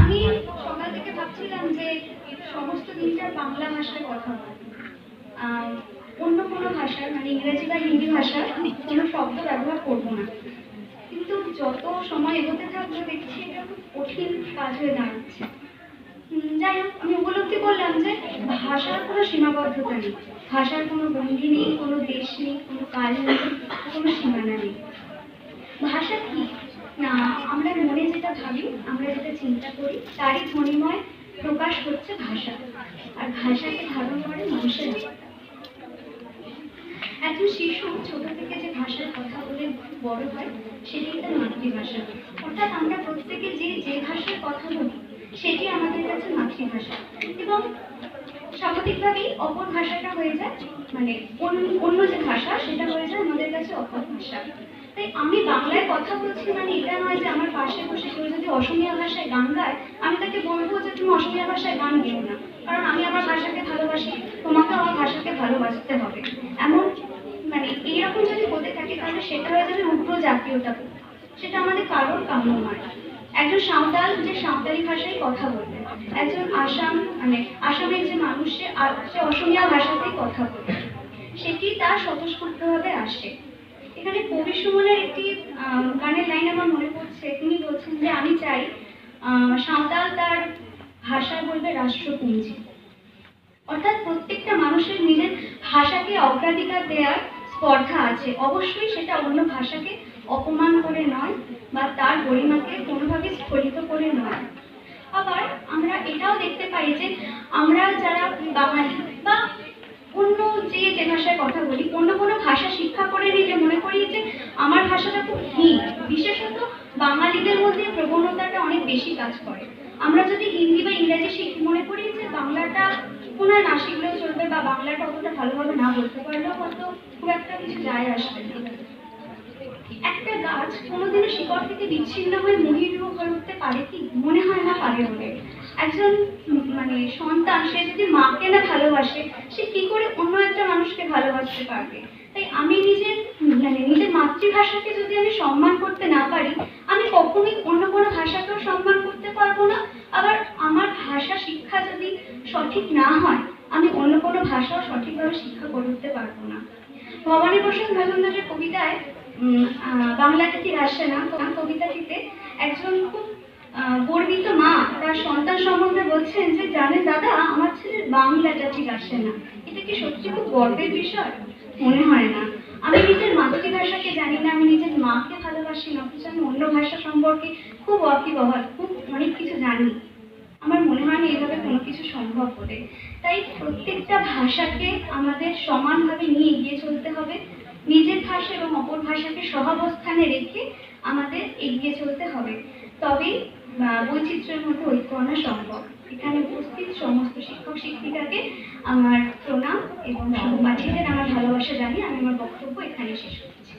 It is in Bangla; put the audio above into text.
আমি সকাল থেকে ভাবছিলাম যে সমস্ত দিনটা বাংলা ভাষায় কথা বলব অন্য কোনো ভাষার মানে ইংরেজি বা হিন্দি ভাষার কোনো শব্দ ব্যবহার করব না। কিন্তু যত সময় এগোতে থাকবে, দেখছি এটা কঠিন কাজ হয়ে দাঁড়াচ্ছে। যাই হোক, আমি উপলব্ধি করলাম যে ভাষার কোনো সীমাবদ্ধতা নেই। ভাষার কোনো ভঙ্গি নেই, কোনো দেশ নেই, কোনো কাল নেই, কোনো সীমানা নেই ভাষা কি না আমরা মনে যেটা ভাবি, আমরা যেটা চিন্তা করি, তারই ধ্বনিময় প্রকাশ হচ্ছে ভাষা। আর ভাষাকে ধারণ করে মানুষের। একজন শিশু ছোট থেকে যে ভাষার কথা বলে বড় হয় সেটি তার মাতৃভাষা। অর্থাৎ আমরা প্রত্যেকে যে যে ভাষার কথা বলি, সেটি আমাদের কাছে মাতৃভাষা। এবং স্বাভাবিকভাবেই অপর ভাষাটা হয়ে যায় মানে অন্য যে ভাষা, সেটা হয়ে যায় আমাদের কাছে অপর ভাষা। তাই আমি বাংলায় কথা বলছি মানে এটা নয় যে আমার পাশে বসে কেউ যদি অসমীয়া ভাষায় গান গায়, আমি তাকে বলব যে তুমি অসমীয়া ভাষায় গান গেও না। কারণ আমি আমার ভাষাকে ভালোবাসি তোমাকে আমার ভাষাকে ভালোবাসতে হবে। এমন মানে এইরকম যদি হতে থাকে, তাহলে সেটা হয়ে যাবে উগ্র জাতীয়তা সেটা আমাদের কারোর কাম্য নয়। একজন সাঁওতাল যে সাঁওতালি ভাষায় কথা বলবে, একজন আসাম মানে আসামের যে মানুষ সে অসমীয়া ভাষাতেই কথা বলবে, সেটি তার স্বতঃস্ফূর্তভাবে আসে। এখানে কবি সুমনের একটি গানের লাইন আমার মনে পড়ছে। তিনি বলছেন যে, আমি চাই সাঁওতাল তার ভাষায় বলবে রাষ্ট্রপুঞ্জি। অর্থাৎ প্রত্যেকটা মানুষের নিজের ভাষাকে অগ্রাধিকার দেওয়ার স্পর্ধা আছে। অবশ্যই সেটা অন্য ভাষাকে অপমান করে নয় বা তার গরিমাকে কোনোভাবে স্ফলিত করে নয়। আবার আমরা এটাও দেখতে পাই যে, আমরা যারা বাঙালি বা অন্য যে যে ভাষায় কথা বলি, অন্য কোনো ভাষা শিক্ষা করে নিলে মনে করি ভাষাটা খুব হীন বিশেষত বাঙালিদের মধ্যে প্রবণতাটা অনেক বেশি কাজ করে। আমরা যদি হিন্দি বা ইংরেজি শিখি, মনে করি যে বাংলাটা পুনরায় না শিখলেও চলবে বা বাংলাটা অতটা ভালোভাবে না বলতে পারলেও হয়তো খুব একটা কিছু যায় আসবে একটা গাছ কোনোদিনও শিকড় থেকে বিচ্ছিন্ন হয়ে মহিরূহ হয়ে উঠতে পারে কি? মনে হয় না পারে বলে একজন মানে সন্তান, সে যদি মাকে না ভালোবাসে, সে কি করে অন্য একটা মানুষকে ভালোবাসতে পারবে? আমি নিজের মানে নিজের মাতৃভাষাকে যদি আমি সম্মান করতে না পারি, আমি কখনোই অন্য কোনো ভাষাকেও সম্মান করতে পারব না। আবার আমার ভাষা শিক্ষা যদি সঠিক না হয়, আমি অন্য কোনো ভাষাও সঠিকভাবে শিক্ষা করে উঠতে পারব না। ভবানী প্রসাদ মজুমদারের কবিতায় বাংলাতে ঠিক আসে না। কবিতাটিতে একজন খুব গর্বিত মা তার সন্তান সম্বন্ধে বলছেন যে জানে দাদা, আমার ছেলের বাংলাটা ঠিক আসে না। এটা কি সত্যি খুব গর্বের বিষয়? মনে হয় না আমি নিজের মাতৃভাষাকে জানি না আমি নিজের ভালোবাসি না অথচ আমি অন্য ভাষা সম্পর্কে খুব অকিবহাল খুব অনেক কিছু জানি। আমার মনে হয় না এভাবে কোনো কিছু সম্ভব হবে। তাই প্রত্যেকটা ভাষাকে আমাদের সমানভাবে নিয়ে এগিয়ে চলতে হবে। নিজের ভাষা এবং অপর ভাষাকে সহাবস্থানে রেখে আমাদের এগিয়ে চলতে হবে। তবেই বৈচিত্র্যের মধ্যে ঐক্য আনা সম্ভব। এখানে উপস্থিত সমস্ত শিক্ষক শিক্ষিকাকে আমার প্রণাম এবং সহপাঠীদের আমার ভালোবাসা জানিয়ে আমি আমার বক্তব্য এখানে শেষ করছি।